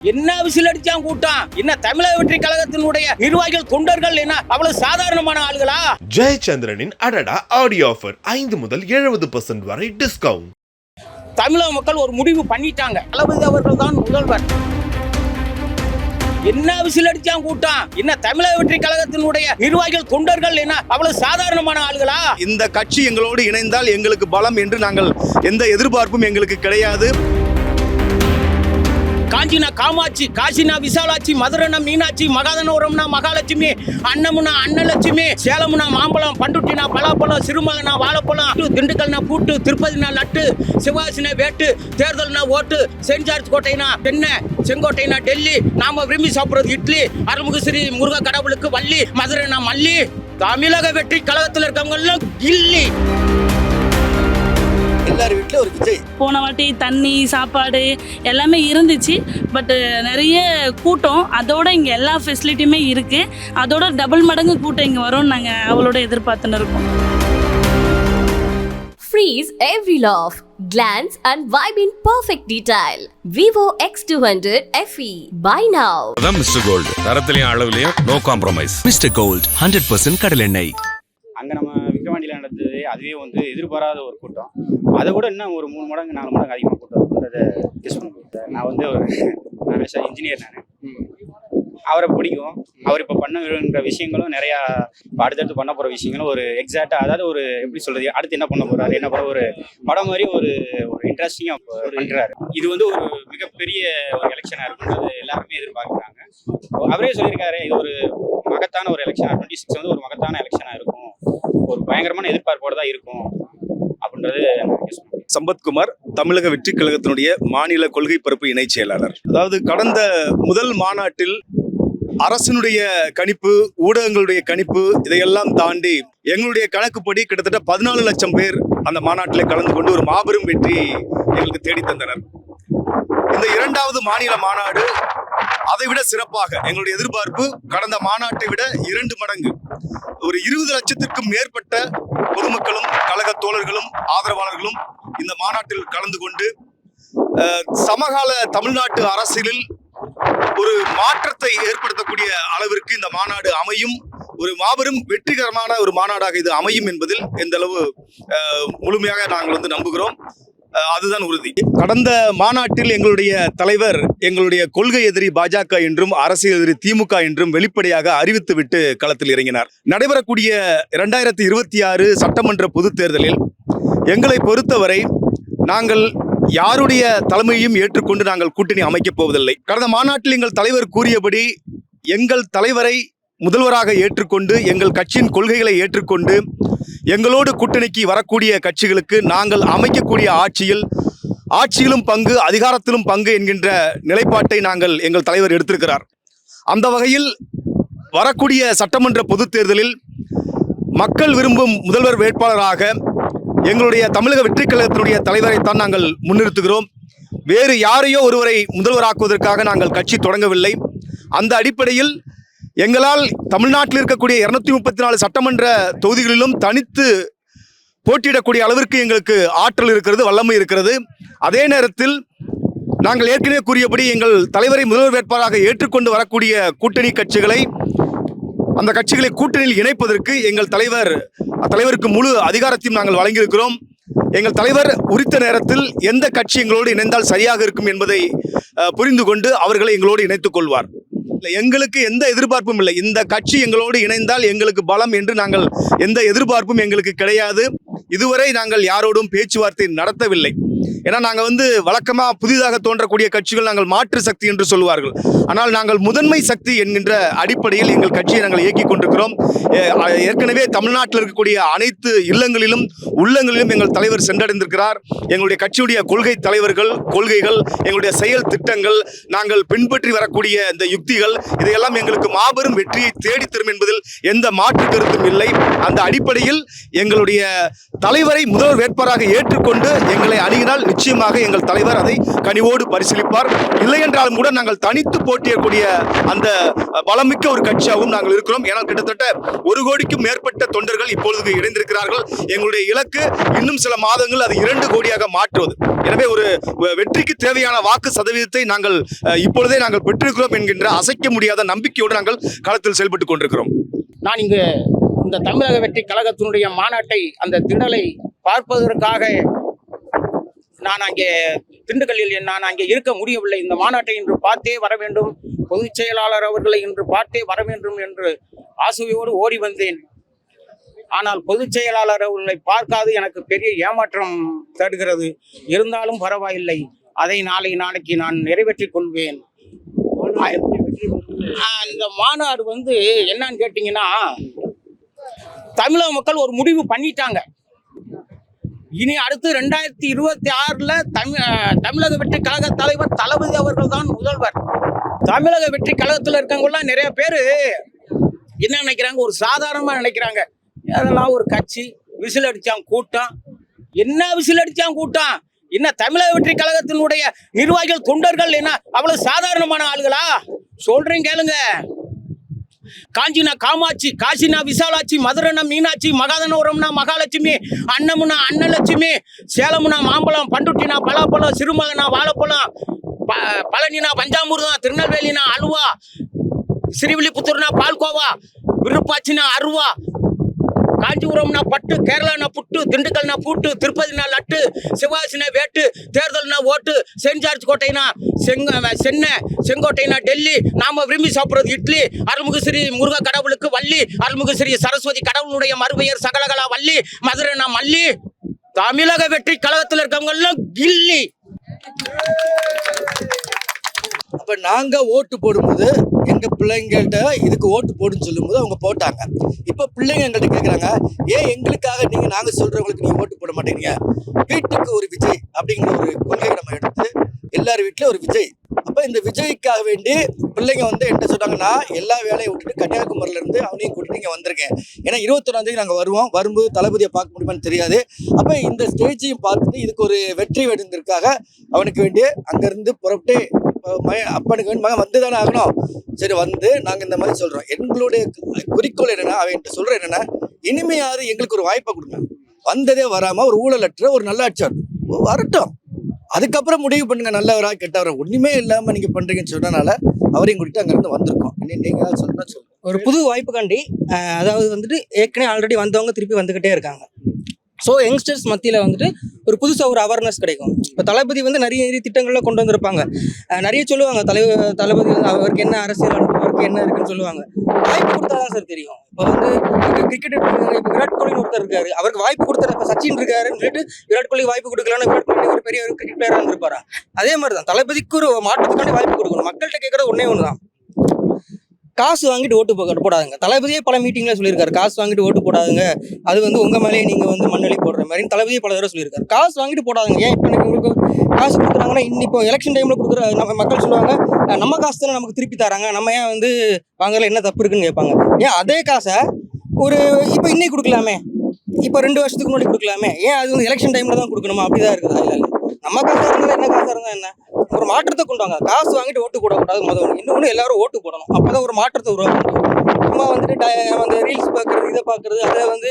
என்ன விசில் அடிச்சான் கூட்டம் என்ன தமிழக வெற்றி கழகத்தினுடைய நிர்வாகிகள் தொண்டர்கள் என்ன அவ்வளவு சாதாரணமான ஆளுகளா? ஜெயச்சந்திரனின் அடடா ஆடியோ ஆஃபர் ஐந்து முதல் எழுபது பர்சன்ட் வரை டிஸ்கவுண்ட் தமிழக மக்கள் ஒரு முடிவு பண்ணிட்டாங்க. தளபதி அவர்கள் தான் முதல்வர். என்ன விசில் அடிச்சான் கூட்டம் என்ன தமிழக வெற்றி கழகத்தினுடைய நிர்வாகிகள் தொண்டர்கள் என்ன அவ்வளவு சாதாரணமான ஆளுகளா? இந்த கட்சி எங்களோடு இணைந்தால் எங்களுக்கு பலம் என்று நாங்கள் எந்த எதிர்பார்ப்பும் எங்களுக்கு கிடையாது. காஞ்சினா காமாட்சி காசினா விசாலாட்சி மதுரைனா மீனாட்சி மகாதனபுரம்னா மகாலட்சுமி அன்னமுனா அன்னலட்சுமி சேலமுனா மாம்பழம் பண்டுட்டினா பலாப்பழம் சிறுமகனா வாழைப்பழம் திண்டுக்கல்னா பூட்டு திருப்பதினா லட்டு சிவாசினா வேட்டு தேர்தல்னா ஓட்டு சென்ட் ஜார்ஜ் கோட்டைனா சென்னை செங்கோட்டைனா டெல்லி நாம விரும்பி சாப்பிடுறது இட்லி அருள்முக ஸ்ரீ முருக கடவுளுக்கு வள்ளி மதுரைனா மல்லி தமிழக வெற்றி கழகத்தில் இருக்கவங்க எல்லாம் கில்லி. எல்லார் வீட்டிலும் ஒரு விஜய். போன வாட்டி தண்ணி சாப்பாடு எல்லாமே இருந்துச்சு. பட் நிறைய கூட்டம் அதோட இங்கே எல்லா ஃபெசிலிட்டியுமே இருக்குது அதோட டபுள் மடங்கு கூட்டம் இங்கே வரும்னு நாங்கள் அவளோட எதிர்பார்த்துன்னு இருக்கோம். Freeze every laugh, glance and vibe in perfect detail. Vivo X200 FE. Buy now. அதான் மிஸ்டர் கோல்டு தரத்திலையும் அளவுலையும் no compromise Mr Gold hundred percent கடலெண்ணெய் அதுவே வந்து எதிர்பாராத ஒரு கூட்டம். அதை விட இன்னும் ஒரு மூணு மடங்கு நாலு மடங்கு அதிகமாக கூட்டம் இருக்குன்றதை கெஸ் பண்ண நான் வந்து ஒரு நான் இன்ஜினியர் நான். அவரை பிடிக்கும். அவர் இப்போ பண்ணுங்கிற விஷயங்களும் நிறையா இப்போ அடுத்தடுத்து பண்ண போகிற விஷயங்களும் ஒரு எக்ஸாக்டாக அதாவது ஒரு எப்படி சொல்றது அடுத்து என்ன பண்ண போறாரு என்ன பண்ண ஒரு படம் மாதிரி ஒரு ஒரு இன்ட்ரெஸ்டிங்காக பண்ணுறாரு இது வந்து ஒரு மிகப்பெரிய ஒரு எலெக்ஷனாக இருக்குன்றது எல்லாருமே எதிர்பார்க்குறாங்க. அவரே சொல்லியிருக்காரு இது ஒரு மகத்தான ஒரு எலெக்ஷன் டுவெண்ட்டி சிக்ஸ் வந்து ஒரு மகத்தான எலெக்ஷனாக இருக்கும். ஒரு பயங்கரமான எதிர்பார்ப்போடு தான் இருக்கும் அப்படின்றது சம்பத்குமார் தமிழக வெற்றி கழகத்தினுடைய மாநில கொள்கை பரப்பு இணைச் செயலாளர். அதாவது கடந்த முதல் மாநாட்டில் அரசினுடைய கணிப்பு ஊடகங்களுடைய கணிப்பு இதையெல்லாம் தாண்டி எங்களுடைய கணக்குப்படி கிட்டத்தட்ட பதினாலு லட்சம் பேர் அந்த மாநாட்டில் கலந்து கொண்டு ஒரு மாபெரும் வெற்றி எங்களுக்கு தேடி தந்தனர் இந்த இரண்டாவது மாநில மாநாடு அதை விட சிறப்பாக எங்களுடைய எதிர்பார்ப்பு கடந்த மாநாட்டை விட இரண்டு மடங்கு. ஒரு இருபது லட்சத்திற்கும் மேற்பட்ட பொதுமக்களும் கழக தோழர்களும் ஆதரவாளர்களும் இந்த மாநாட்டில் கலந்து கொண்டு சமகால தமிழ்நாட்டு அரசியலில் ஒரு மாற்றத்தை ஏற்படுத்தக்கூடிய அளவிற்கு இந்த மாநாடு அமையும். ஒரு மாபெரும் வெற்றிகரமான ஒரு மாநாடாக இது அமையும் என்பதில் எந்த அளவு முழுமையாக நாங்கள் வந்து நம்புகிறோம். அதுதான் உறுதி. கடந்த மாநாட்டில் எங்களுடைய தலைவர் எங்களுடைய கொள்கை எதிரி பாஜக என்றும் அரசியல் எதிரி திமுக என்றும் வெளிப்படையாக அறிவித்துவிட்டு களத்தில் இறங்கினார். நடைபெறக்கூடிய இரண்டாயிரத்தி இருபத்தி ஆறு சட்டமன்ற பொதுத் தேர்தலில் எங்களை பொறுத்தவரை நாங்கள் யாருடைய தலைமையும் ஏற்றுக்கொண்டு நாங்கள் கூட்டணி அமைக்கப் போவதில்லை. கடந்த மாநாட்டில் எங்கள் தலைவர் கூறியபடி எங்கள் தலைவரை முதல்வராக ஏற்றுக்கொண்டு எங்கள் கட்சியின் கொள்கைகளை ஏற்றுக்கொண்டு எங்களோடு கூட்டணிக்கு வரக்கூடிய கட்சிகளுக்கு நாங்கள் அமைக்கக்கூடிய ஆட்சியில் ஆட்சியிலும் பங்கு அதிகாரத்திலும் பங்கு என்கின்ற நிலைப்பாட்டை நாங்கள் எங்கள் தலைவர் எடுத்திருக்கிறார். அந்த வகையில் வரக்கூடிய சட்டமன்ற பொதுத் தேர்தலில் மக்கள் விரும்பும் முதல்வர் வேட்பாளராக எங்களுடைய தமிழக வெற்றிக் கழகத்தினுடைய தலைவரைத்தான் நாங்கள் முன்னிறுத்துகிறோம். வேறு யாரையோ ஒருவரை முதல்வராக்குவதற்காக நாங்கள் கட்சி தொடங்கவில்லை. அந்த அடிப்படையில் எங்களால் தமிழ்நாட்டில் இருக்கக்கூடிய இருநூத்தி முப்பத்தி நாலு சட்டமன்ற தொகுதிகளிலும் தனித்து போட்டியிடக்கூடிய அளவிற்கு எங்களுக்கு ஆற்றல் இருக்கிறது வல்லமை இருக்கிறது. அதே நேரத்தில் நாங்கள் ஏற்கனவே கூறியபடி எங்கள் தலைவரை முதல்வர் வேட்பாளராக ஏற்றுக்கொண்டு வரக்கூடிய கூட்டணி கட்சிகளை அந்த கட்சிகளை கூட்டணியில் இணைப்பதற்கு எங்கள் தலைவர் தலைவருக்கு முழு அதிகாரத்தையும் நாங்கள் வழங்கியிருக்கிறோம். எங்கள் தலைவர் உரித்த நேரத்தில் எந்த கட்சி எங்களோடு இணைந்தால் சரியாக இருக்கும் என்பதை புரிந்து கொண்டு அவர்களை எங்களோடு இணைத்துக் கொள்வார். எங்களுக்கு எந்த எதிர்பார்ப்பும் இல்லை. இந்த கட்சி எங்களோடு இணைந்தால் எங்களுக்கு பலம் என்று நாங்கள் எந்த எதிர்பார்ப்பும் எங்களுக்கு கிடையாது. இதுவரை நாங்கள் யாரோடும் பேச்சுவார்த்தை நடத்தவில்லை. ஏன்னா நாங்கள் வந்து வழக்கமாக புதிதாக தோன்றக்கூடிய கட்சிகள் நாங்கள் மாற்று சக்தி என்று சொல்வார்கள் ஆனால் நாங்கள் முதன்மை சக்தி என்கின்ற அடிப்படையில் எங்கள் கட்சியை நாங்கள் இயக்கிக் கொண்டிருக்கிறோம். ஏற்கனவே தமிழ்நாட்டில் இருக்கக்கூடிய அனைத்து இல்லங்களிலும் உள்ளங்களிலும் எங்கள் தலைவர் சென்றடைந்திருக்கிறார். எங்களுடைய கட்சியுடைய கொள்கை தலைவர்கள் கொள்கைகள் எங்களுடைய செயல் திட்டங்கள் நாங்கள் பின்பற்றி வரக்கூடிய இந்த யுக்திகள் இதையெல்லாம் எங்களுக்கு மாபெரும் வெற்றியை தேடித்தரும் என்பதில் எந்த மாற்று கருத்தும் இல்லை. அந்த அடிப்படையில் எங்களுடைய தலைவரை முதல்வர் வேட்பாளராக ஏற்றுக்கொண்டு எங்களை அணுகின என்றால் நிச்சயமாக எங்கள் தலைவர் அதை கனிவோடு பரிசீலிப்பார். இல்லை என்றாலும் கூட நாங்கள் தனித்து போட்டியக்கூடிய அந்த பலமிக்க ஒரு கட்சியாகவும் நாங்கள் இருக்கிறோம். ஏன்னால் கிட்டத்தட்ட ஒரு கோடிக்கும் மேற்பட்ட தொண்டர்கள் இப்பொழுது இணைந்திருக்கிறார்கள். எங்களுடைய இலக்கு இன்னும் சில மாதங்கள் அது இரண்டு கோடியாக மாற்றுவது. எனவே ஒரு வெற்றிக்கு தேவையான வாக்கு சதவீதத்தை நாங்கள் இப்பொழுதே நாங்கள் பெற்றிருக்கிறோம் என்கின்ற அசைக்க முடியாத நம்பிக்கையோடு நாங்கள் களத்தில் செயல்பட்டுக் கொண்டிருக்கிறோம். நான் இங்கு இந்த தமிழக வெற்றி கழகத்தினுடைய மாநாட்டை அந்த திடலை பார்ப்பதற்காக நான் அங்கே திண்டுக்கல்லில் நான் அங்கே இருக்க முடியவில்லை. இந்த மாநாட்டை இன்று பார்த்தே வர வேண்டும். பொதுச் செயலாளர் அவர்களை இன்று பார்த்தே வர வேண்டும் என்று ஆசுவையோடு ஓடி வந்தேன். ஆனால் பொதுச் செயலாளர் அவர்களை பார்க்காது எனக்கு பெரிய ஏமாற்றம் தருகிறது. இருந்தாலும் பரவாயில்லை. அதை நாளை நாளைக்கு நான் நிறைவேற்றிக் கொள்வேன். இந்த மாநாடு வந்து என்னன்னு கேட்டீங்கன்னா தமிழக மக்கள் ஒரு முடிவு பண்ணிட்டாங்க. இனி அடுத்து ரெண்டாயிரத்தி இருபத்தி ஆறுல தமிழ் தமிழக வெற்றி கழக தலைவர் தளபதி அவர்கள் தான் முதல்வர். தமிழக வெற்றி கழகத்தில் இருக்கவங்கலாம் நிறைய பேர் என்ன நினைக்கிறாங்க? ஒரு சாதாரணமா நினைக்கிறாங்க. அதெல்லாம் ஒரு கட்சி விசில் அடிச்சான் கூட்டம். என்ன விசில் அடிச்சான் கூட்டம்? என்ன தமிழக வெற்றி கழகத்தினுடைய நிர்வாகிகள் தொண்டர்கள் என்ன அவ்வளவு சாதாரணமான ஆளுகளா? சொல்றேன் கேளுங்க. காஞ்சினா காமாட்சி காசினா விசாலாட்சி மதுரைனா மீனாட்சி மகாதனபுரம்னா மகாலட்சுமி அன்னமுனா அன்னலட்சுமி சேலமுனா மாம்பழம் பண்டுட்டினா பலாப்பழம் சிறுமகனா வாழைப்பழம் ப- பழனினா பஞ்சாமிர்தம் திருநெல்வேலினா அல்வா ஸ்ரீவில்லிபுத்தூர்னா பால்கோவா விருப்பாச்சினா அருவா காஞ்சிபுரம்னா பட்டு கேரளானா புட்டு திண்டுக்கல்னா பூட்டு திருப்பதினா லட்டு சிவாசினா வேட்டு தேர்தல்னா ஓட்டு சென்ட் ஜார்ஜ் கோட்டைனா செங்க சென்னை செங்கோட்டைனா டெல்லி நாம விரும்பி சாப்பிட்றது இட்லி அருள்மிகு ஸ்ரீ முருக கடவுளுக்கு வள்ளி அருள்மிகு ஸ்ரீ சரஸ்வதி கடவுளுடைய மறுபெயர் சகலகலா வள்ளி மதுரைனா மல்லி தமிழக வெற்றி கழகத்தில் இருக்கவங்க எல்லாம் கில்லி. அப்போ நாங்கள் ஓட்டு போடும்போது எங்கள் பிள்ளைங்கள்ட்ட இதுக்கு ஓட்டு போடுன்னு சொல்லும்போது அவங்க போட்டாங்க. இப்போ பிள்ளைங்க எங்கள்கிட்ட கேட்குறாங்க ஏன் எங்களுக்காக நீங்கள் நாங்கள் சொல்கிறவங்களுக்கு நீங்கள் ஓட்டு போட மாட்டேங்கிறீங்க? வீட்டுக்கு ஒரு விஜய் அப்படிங்கிற ஒரு கொள்கையை நம்ம எடுத்து எல்லார் வீட்லயும் ஒரு விஜய். அப்போ இந்த விஜய்க்காக வேண்டி பிள்ளைங்க வந்து என்ன சொன்னாங்கன்னா எல்லா வேலையை விட்டுட்டு கன்னியாகுமரியிலேருந்து அவனையும் கூட்டிட்டு இங்கே வந்திருக்கேன். ஏன்னா இருபத்தொன்னாந்தேதி நாங்கள் வருவோம். வரும்போது தளபதியை பார்க்க முடியுமான்னு தெரியாது. அப்போ இந்த ஸ்டேஜையும் பார்த்துட்டு இதுக்கு ஒரு வெற்றி வேண்டுங்கிறதுக்காக அவனுக்கு வேண்டிய அங்கேருந்து புறப்பட்டு மகன் அப்பனுக்கு வேணும் மகன் வந்து தானே ஆகணும். சரி வந்து நாங்கள் இந்த மாதிரி சொல்கிறோம் எங்களுடைய குறிக்கோள் என்னென்னா அவன்ட்டு சொல்கிற என்னென்னா இனிமையாவது எங்களுக்கு ஒரு வாய்ப்பை கொடுங்க. வந்ததே வராமல் ஒரு ஊழலற்ற ஒரு நல்லாட்சி வரட்டும். வரட்டும். அதுக்கப்புறம் முடிவு பண்ணுங்க நல்லவரா கெட்டவரா. ஒன்றுமே இல்லாமல் நீங்கள் பண்ணுறீங்கன்னு சொன்னனால அவரையும் கூட்டிட்டு அங்கேருந்து வந்திருக்கோம். நீங்கள் சொல்லணும் ஏதாவது சொல்லுங்க ஒரு புது வாய்ப்புக்காண்டி அதாவது வந்துட்டு ஏற்கனவே ஆல்ரெடி வந்தவங்க திருப்பி வந்துக்கிட்டே இருக்காங்க. ஸோ யங்ஸ்டர்ஸ் மத்தியில் வந்துட்டு ஒரு புதுசாக ஒரு அவேர்னஸ் கிடைக்கும். இப்போ தளபதி வந்து நிறைய நிறைய திட்டங்கள்லாம் கொண்டு வந்திருப்பாங்க. நிறைய சொல்லுவாங்க தலைவர் தளபதி வந்து அவருக்கு என்ன அரசியல் அவருக்கு என்ன இருக்குன்னு சொல்லுவாங்க. வாய்ப்பு கொடுத்தா தான் சார் தெரியும். இப்போ வந்து கிரிக்கெட் இப்போ விராட் கோலின்னு ஒருத்தர் இருக்காரு. அவருக்கு வாய்ப்பு கொடுத்தா இப்போ சச்சின் இருக்காருன்னு சொல்லிட்டு விராட் கோலி வாய்ப்பு கொடுக்கலன்னு விராட் கோலி ஒரு பெரிய ஒரு கிரிக்கெட் பிளேயராக இருந்திருப்பாரா? அதே மாதிரி தான் தளபதிக்கு ஒரு மாற்றத்துக்காண்டி வாய்ப்பு கொடுக்கணும். மக்கள்கிட்ட கேட்கறது ஒன்றே ஒன்று தான் காசு வாங்கிட்டு ஓட்டு போ- போடாதுங்க. தளபதியே பல மீட்டிங்ல சொல்லியிருக்காரு. காசு வாங்கிட்டு ஓட்டு போடாதுங்க. அது வந்து உங்க மேலேயே நீங்க வந்து மண்ணலி போடுற மாதிரி தளபதியே பல தடவை சொல்லியிருக்காரு. காசு வாங்கிட்டு போடாதுங்க. ஏன் இப்போ உங்களுக்கு காசு கொடுக்குறாங்கன்னா இன்னி இப்போ எலெக்ஷன் டைம்ல கொடுக்குற நம்ம மக்கள் சொல்லுவாங்க நம்ம காசு தானே நமக்கு திருப்பி தராங்க. நம்ம ஏன் வந்து வாங்கல என்ன தப்பு இருக்குன்னு கேட்பாங்க. ஏன் அதே காசை ஒரு இப்போ இன்னைக்கு கொடுக்கலாமே. இப்போ ரெண்டு வருஷத்துக்கு முன்னாடி கொடுக்கலாமே. ஏன் அது வந்து எலெக்ஷன் டைம்ல தான் கொடுக்கணுமா? அப்படிதான் இருக்குதா. இல்லை. நம்ம காசாக இருந்தால் என்ன? காசாக இருந்தால் என்ன? ஒரு மாற்றத்தை கொண்டு வாங்க. காசு வாங்கிட்டு ஓட்டு போடக்கூடாது முதல் இன்னொன்று எல்லாரும் ஓட்டு போடணும். அப்பதான் ஒரு மாற்றத்தை உருவாக்க முடியும். சும்மா வந்துட்டு ட- அந்த ரீல்ஸ் பார்க்குறது இதை பார்க்கறது அதை வந்து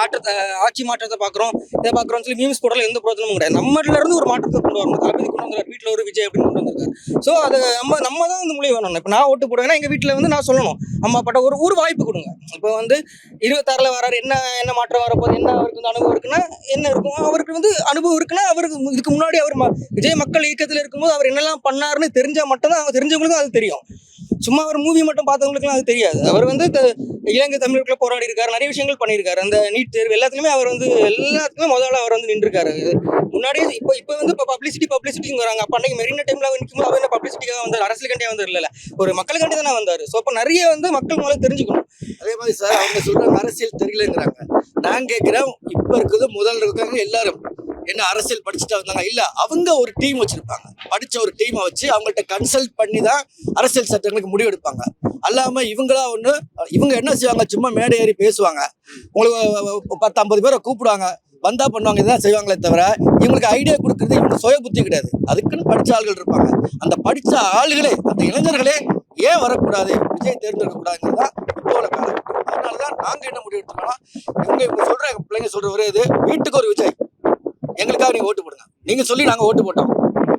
ஆற்றத்தை ஆட்சி மாற்றத்தை பார்க்குறோம் இதை பார்க்குறோம் சொல்லி மீம்ஸ் போடல எந்த பிரோஜனமும் கிடையாது. நம்மள இருந்து ஒரு மாற்றத்தை கொண்டு வரணும். தளபதி கொண்டு வந்திருக்காரு வீட்டில் ஒரு விஜய் அப்படின்னு கொண்டு வந்திருக்காரு. ஸோ அது நம்ம நம்ம தான் வந்து முடிவு வேணும் இப்போ நான் ஓட்டு போடுவேன்னா எங்கள் வீட்டில் வந்து நான் சொல்லணும். அம்மா பட்ட ஒரு ஒரு வாய்ப்பு கொடுங்க. இப்போ வந்து இருபத்தாறில் வராரு என்ன என்ன மாற்றம் வரப்போகுது என்ன அவருக்கு வந்து அனுபவம் இருக்குன்னா என்ன இருக்கும்? அவருக்கு வந்து அனுபவம் இருக்குன்னா அவருக்கு இதுக்கு முன்னாடி அவர் ம- விஜய் மக்கள் இயக்கத்தில் இருக்கும்போது அவர் என்னெல்லாம் பண்ணாருன்னு தெரிஞ்சால் மட்டும்தான் அவங்க தெரிஞ்சவங்களுக்கும் அது தெரியும். சும்மா அவர் மூவி மட்டும் பார்த்தவங்களுக்குலாம் அது தெரியாது. அவர் வந்து இலங்கை தமிழர்களுக்குள்ள போராடி இருக்காரு நிறைய விஷயங்கள் பண்ணியிருக்காரு. அந்த நீட் தேர்வு எல்லாத்துலயுமே அவர் வந்து எல்லாத்துக்குமே முதல்ல அவர் வந்து நின்றுருக்காரு. முன்னாடியே இப்போ இப்போ வந்து இப்போ பப்ளிசிட்டி பப்ளிசிட்டிங்க வராங்க அப்போ அன்னைக்கு மெரினா டைம்ல அவர் நிற்கும்போது அவர் என்ன பப்ளிசிட்டிக்காக வந்தார்? அரசியலுக்காண்டியே வந்து இல்லை. ஒரு மக்களுக்காண்டி தானே வந்தார். ஸோ அப்போ நிறைய வந்து மக்கள் மூலம் தெரிஞ்சுக்கணும். அதே மாதிரி சார் அவங்க சொல்றாங்க அரசியல் தெரியலங்கிறாங்க. நான் கேட்குறேன் இப்போ இருக்கிறது முதல் இருக்காங்க எல்லாரும். என்ன அரசியல் படிச்சுட்டு வந்தாங்க? இல்ல அவங்க ஒரு டீம் வச்சிருப்பாங்க. படிச்ச ஒரு டீமை வச்சு அவங்கள்ட்ட கன்சல்ட் பண்ணி தான் அரசியல் சட்டங்களுக்கு முடிவெடுப்பாங்க. அல்லாம இவங்களா ஒண்ணு இவங்க என்ன செய்வாங்க? சும்மா மேடை ஏறி பேசுவாங்க. உங்களுக்கு பத்து ஐம்பது பேரை கூப்பிடுவாங்க. வந்தா பண்ணுவாங்க. இதான் செய்வாங்களே தவிர இவங்களுக்கு ஐடியா கொடுக்கறது இவங்க சுய புத்தி கிடையாது. அதுக்குன்னு படிச்ச ஆள்கள் இருப்பாங்க. அந்த படிச்ச ஆளுகளே அந்த இளைஞர்களே ஏன் வரக்கூடாது? விஜய் தேர்ந்தெடுக்க கூடாதுங்கிறது தான் இப்போ உள்ள அதனால தான் நாங்கள் என்ன முடிவு எடுத்துக்கோன்னா இவங்க இவங்க சொல்ற பிள்ளைங்க சொல்ற ஒரே இது வீட்டுக்கு ஒரு விஜய். எங்களுக்காக நீங்க ஓட்டு போடுங்க. நீங்க சொல்லி நாங்க ஓட்டு போட்டோம்.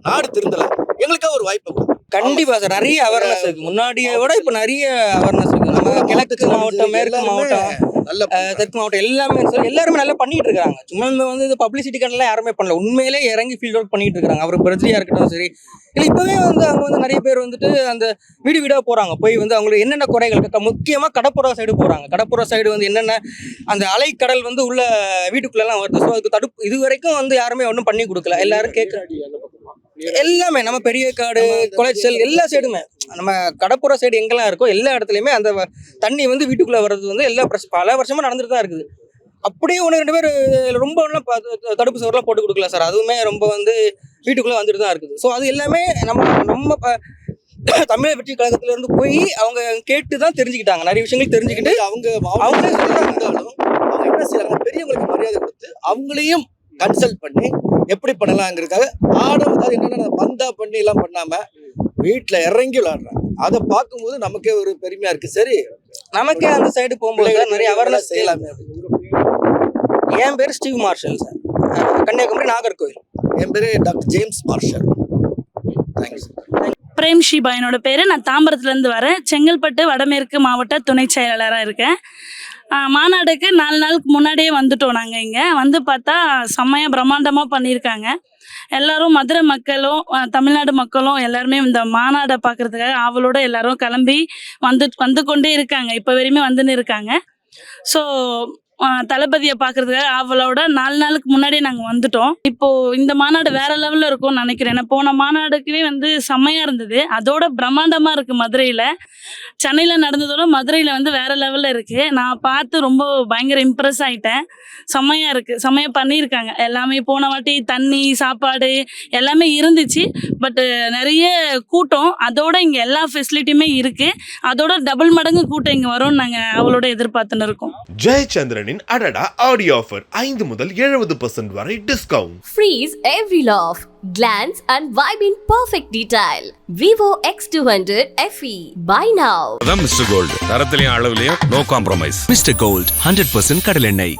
நாடு திருந்தல. எங்களுக்காக ஒரு வாய்ப்பு கொடுங்க. கண்டிப்பா சார். நிறைய அவேர்னஸ் இருக்கு. முன்னாடியை விட இப்ப நிறைய அவேர்னஸ் இருக்கு. நம்ம கிழக்கு மாவட்டம் மேற்கு மாவட்டம். நல்ல தெற்கு மாவட்டம் எல்லாமே சொல்லி எல்லாருமே நல்லா பண்ணிட்டு இருக்காங்க. சும்மா இந்த வந்து இது பப்ளிசிட்டிக்கான யாருமே பண்ணல. உண்மையிலே இறங்கி ஃபீல்ட் ஒர்க் பண்ணிட்டு இருக்காங்க. அவர் பிரஜியா இருக்கட்டும் சரி. இல்லை இப்பவே வந்து அங்க வந்து நிறைய பேர் வந்துட்டு அந்த வீடு வீடா போறாங்க. போய் வந்து அவங்களுக்கு என்னென்ன குறைகள் இருக்கு முக்கியமா கடப்புற சைடு போறாங்க. கடப்புற சைடு வந்து என்னென்ன அந்த அலைக்கடல் வந்து உள்ள வீட்டுக்குள்ள எல்லாம் வருது. ஸோ அதுக்கு தடுப்பு இது வரைக்கும் வந்து யாருமே ஒன்றும் பண்ணி கொடுக்கல. எல்லாரும் கேட்க எல்லாமே நம்ம பெரிய காடு குளைச்சல் எல்லா சைடுமே நம்ம கடப்புற சைடு எங்கெல்லாம் இருக்கோ எல்லா இடத்துலையுமே அந்த தண்ணி வந்து வீட்டுக்குள்ள வர்றது வந்து எல்லா பிரச்ச பல வருஷமா நடந்துட்டு தான் இருக்குது. அப்படியே ஒன்று ரெண்டு பேர் ரொம்ப ஒன்றும் தடுப்பு சுவர்லாம் போட்டு கொடுக்கல சார் அதுவுமே ரொம்ப வந்து வீட்டுக்குள்ளே வந்துட்டு தான் இருக்குது. ஸோ அது எல்லாமே நம்ம நம்ம தமிழக வெற்றி கழகத்துல இருந்து போய் அவங்க கேட்டு தான் தெரிஞ்சுக்கிட்டாங்க. நிறைய விஷயங்கள் தெரிஞ்சுக்கிட்டு அவங்க அவங்களே இருந்தாலும் அவங்க என்ன செய்யறாங்க பெரியவங்களுக்கு மரியாதை கொடுத்து அவங்களையும் கன்சல்ட் பண்ணி எப்படி பண்ணலாங்கிறதுக்காக ஆட அதாவது என்னன்னா பந்தா பண்ணி எல்லாம் பண்ணாம வீட்டுல இறங்கி விளையாடுறாங்க அதை பார்க்கும்போது நமக்கே ஒரு பெருமையா இருக்கு. சரி நமக்கே அந்த சைடு போகும்போது நிறைய அவேர்னஸ் செய்யலாமே. என் பேர் Steve Marshall sir. Kanyakumari Nagercoil. என் பேரு doctor James Marshall. Thanks Prem Sheeba என்னோட பேர். நான் தாம்பரத்துலேருந்து வரேன். செங்கல்பட்டு வடமேற்கு மாவட்ட துணை செயலாளராக இருக்கேன். மாநாடுக்கு நாலு நாளுக்கு முன்னாடியே வந்துட்டோம் நாங்கள் இங்கே. வந்து பார்த்தா செம்மையாக பிரம்மாண்டமாக பண்ணியிருக்காங்க. எல்லாரும் மதுரை மக்களும் தமிழ்நாடு மக்களும் எல்லாருமே இந்த மாநாடை பார்க்கறதுக்காக ஆவலோட எல்லாரும் கிளம்பி வந்து வந்து கொண்டே இருக்காங்க. இப்போ வரையுமே வந்துன்னு இருக்காங்க. ஸோ தளபதியை பார்க்கறதுக்காக ஆவலோட நாலு நாளுக்கு முன்னாடியே நாங்கள் வந்துட்டோம். இப்போ இந்த மாநாடு வேற லெவலில் இருக்கும்னு நினைக்கிறேன். ஏன்னா போன மாநாடுக்குமே வந்து செம்மையாக இருந்தது. அதோட பிரம்மாண்டமாக இருக்குது மதுரையில். சென்னையில் நடந்ததோட மதுரையில் வந்து வேற லெவலில் இருக்குது நான் பார்த்து ரொம்ப பயங்கர இம்ப்ரெஸ் ஆயிட்டேன். செம்மையாக இருக்குது செம்மையாக பண்ணியிருக்காங்க. எல்லாமே போன வாட்டி தண்ணி சாப்பாடு எல்லாமே இருந்துச்சு. பட்டு நிறைய கூட்டம். அதோட இங்கே எல்லா ஃபெசிலிட்டியுமே இருக்குது அதோட டபுள் மடங்கு கூட்டம் இங்கே வரும்னு நாங்கள் அவளோட எதிர்பார்த்துன்னு இருக்கோம். ஜெயச்சந்திரனின் அடடா ஆடியோ ஆஃபர் ஐந்து முதல் எழுபது பர்சன்ட் வரை discount Freeze every laugh, glance and vibe in perfect detail. Vivo X200 FE. Buy now. அதான் மிஸ்டர் கோல்டு தரத்திலையும் அளவுலையும் no compromise Mr Gold hundred percent கடலெண்ணெய்